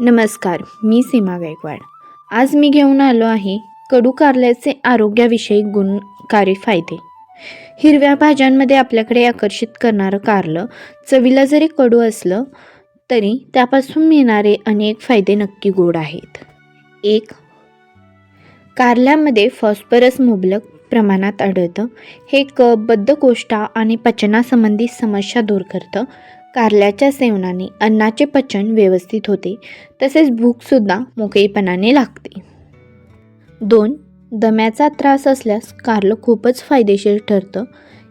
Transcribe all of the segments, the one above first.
नमस्कार मी सीमा गायकवाड. आज मी घेऊन आलो आहे कडू कारल्याचे आरोग्याविषयी गुणकारी फायदे. हिरव्या भाज्यांमध्ये आपल्याकडे आकर्षित करणारं कारलं चवीला जरी कडू असलं तरी त्यापासून मिळणारे अनेक फायदे नक्की गोड आहेत. एक कारल्यामध्ये फॉस्फरस मुबलक प्रमाणात आढळतं. हे कफ बद्धकोष्ठा आणि पचनासंबंधी समस्या दूर करतं. कारल्याच्या सेवनाने अन्नाचे पचन व्यवस्थित होते. तसेच भूकसुद्धा मोकळीपणाने लागते. दोन दम्याचा त्रास असल्यास कारलं खूपच फायदेशीर ठरतं.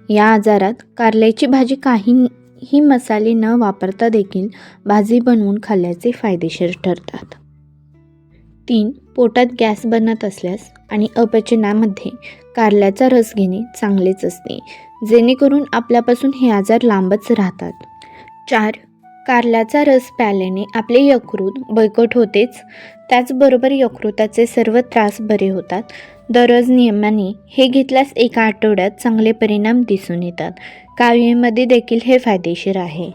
या आजारात कारल्याची भाजी काहीही मसाले न वापरता देखील भाजी बनवून खाल्ल्याचे फायदेशीर ठरतात. तीन पोटात गॅस बनत असल्यास आणि अपचनामध्ये कारल्याचा रस घेणे चांगलेच असते. जेणेकरून आपल्यापासून हे आजार लांबच राहतात. चार. कारल्याचा रस प्यायल्याने आपले यकृत बळकट होतेच. त्याचबरोबर यकृताचे सर्व त्रास बरे होतात. दररोज नियमाने हे घेतल्यास एका आठवड्यात चांगले परिणाम दिसून येतात. कावीमध्ये देखील हे फायदेशीर आहे.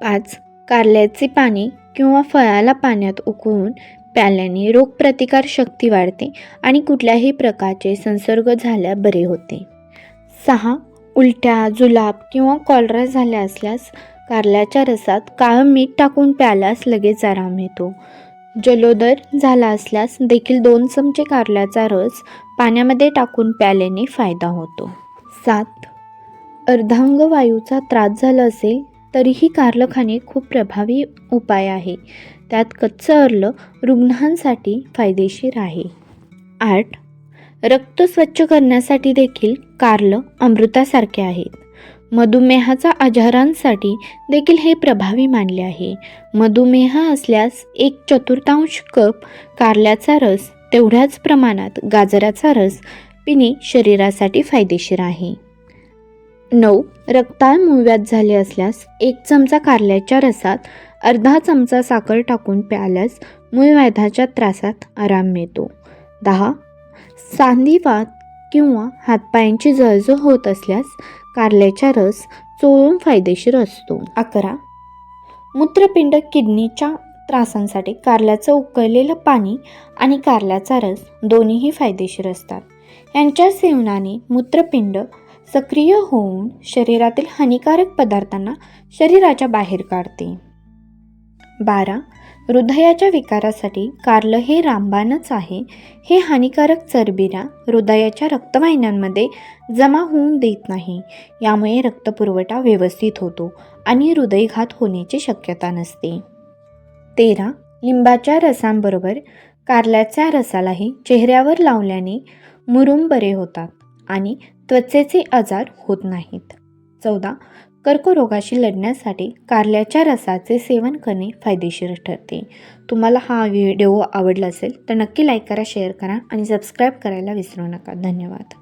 पाच. कारल्याचे पाणी किंवा फळाला पाण्यात उकळून प्याल्याने रोगप्रतिकार शक्ती वाढते आणि कुठल्याही प्रकारचे संसर्ग झाल्या बरे होते. सहा. उलट्या जुलाब किंवा कॉलरा झाल्या असल्यास कारल्याच्या रसात काळं मीठ टाकून प्याल्यास लगेच आराम येतो. जलोदर झाला असल्यास देखील दोन चमचे कारल्याचा रस पाण्यामध्ये टाकून प्याल्याने फायदा होतो. सात. अर्धांग वायूचा त्रास झाला असेल तरीही कारलं खाणे खूप प्रभावी उपाय आहे. त्यात कच्चं अर्लं रुग्णांसाठी फायदेशीर आहे. आठ. रक्त स्वच्छ करण्यासाठी देखील कारलं अमृतासारखे आहेत. मधुमेहाचा आजारांसाठी देखील हे प्रभावी मानले आहे. मधुमेह असल्यास एक चतुर्थांश कप कारल्याचा रस तेवढ्याच प्रमाणात गाजराचा रस पिणे शरीरासाठी फायदेशीर आहे. नऊ. रक्ताळ मूळव्याध झाले असल्यास एक चमचा कारल्याच्या रसात अर्धा चमचा साखर टाकून प्याल्यास मूळव्याधाच्या त्रासात आराम मिळतो. दहा. सांधिवात किंवा हातपायांची जळजळ होत असल्यास कारल्याचा रस चोळून फायदेशीर असतो. अकरा. मूत्रपिंड किडनीच्या त्रासांसाठी कारल्याचं उकळलेलं पाणी आणि कारल्याचा रस दोन्हीही फायदेशीर असतात. यांच्या सेवनाने मूत्रपिंड सक्रिय होऊन शरीरातील हानिकारक पदार्थांना शरीराच्या बाहेर काढते. बारा. हृदयाच्या विकारासाठी कारलं हे रामबाणच आहे. हे हानिकारक चरबीरा हृदयाच्या रक्तवाहिन्यांमध्ये जमा होऊन देत नाही. यामुळे रक्तपुरवठा व्यवस्थित होतो आणि हृदयघात होण्याची शक्यता नसते. तेरा. लिंबाच्या रसांबरोबर कारल्याच्या रसालाही चेहऱ्यावर लावल्याने मुरुम बरे होतात आणि त्वचेचे आजार होत नाहीत. चौदा. कर्करोगाशी लढण्यासाठी कारल्याच्या रसाचे सेवन करणे फायदेशीर ठरते. तुम्हाला हा व्हिडिओ आवडला असेल तर नक्की लाईक करा शेअर करा आणि सबस्क्राईब करायला विसरू नका. धन्यवाद.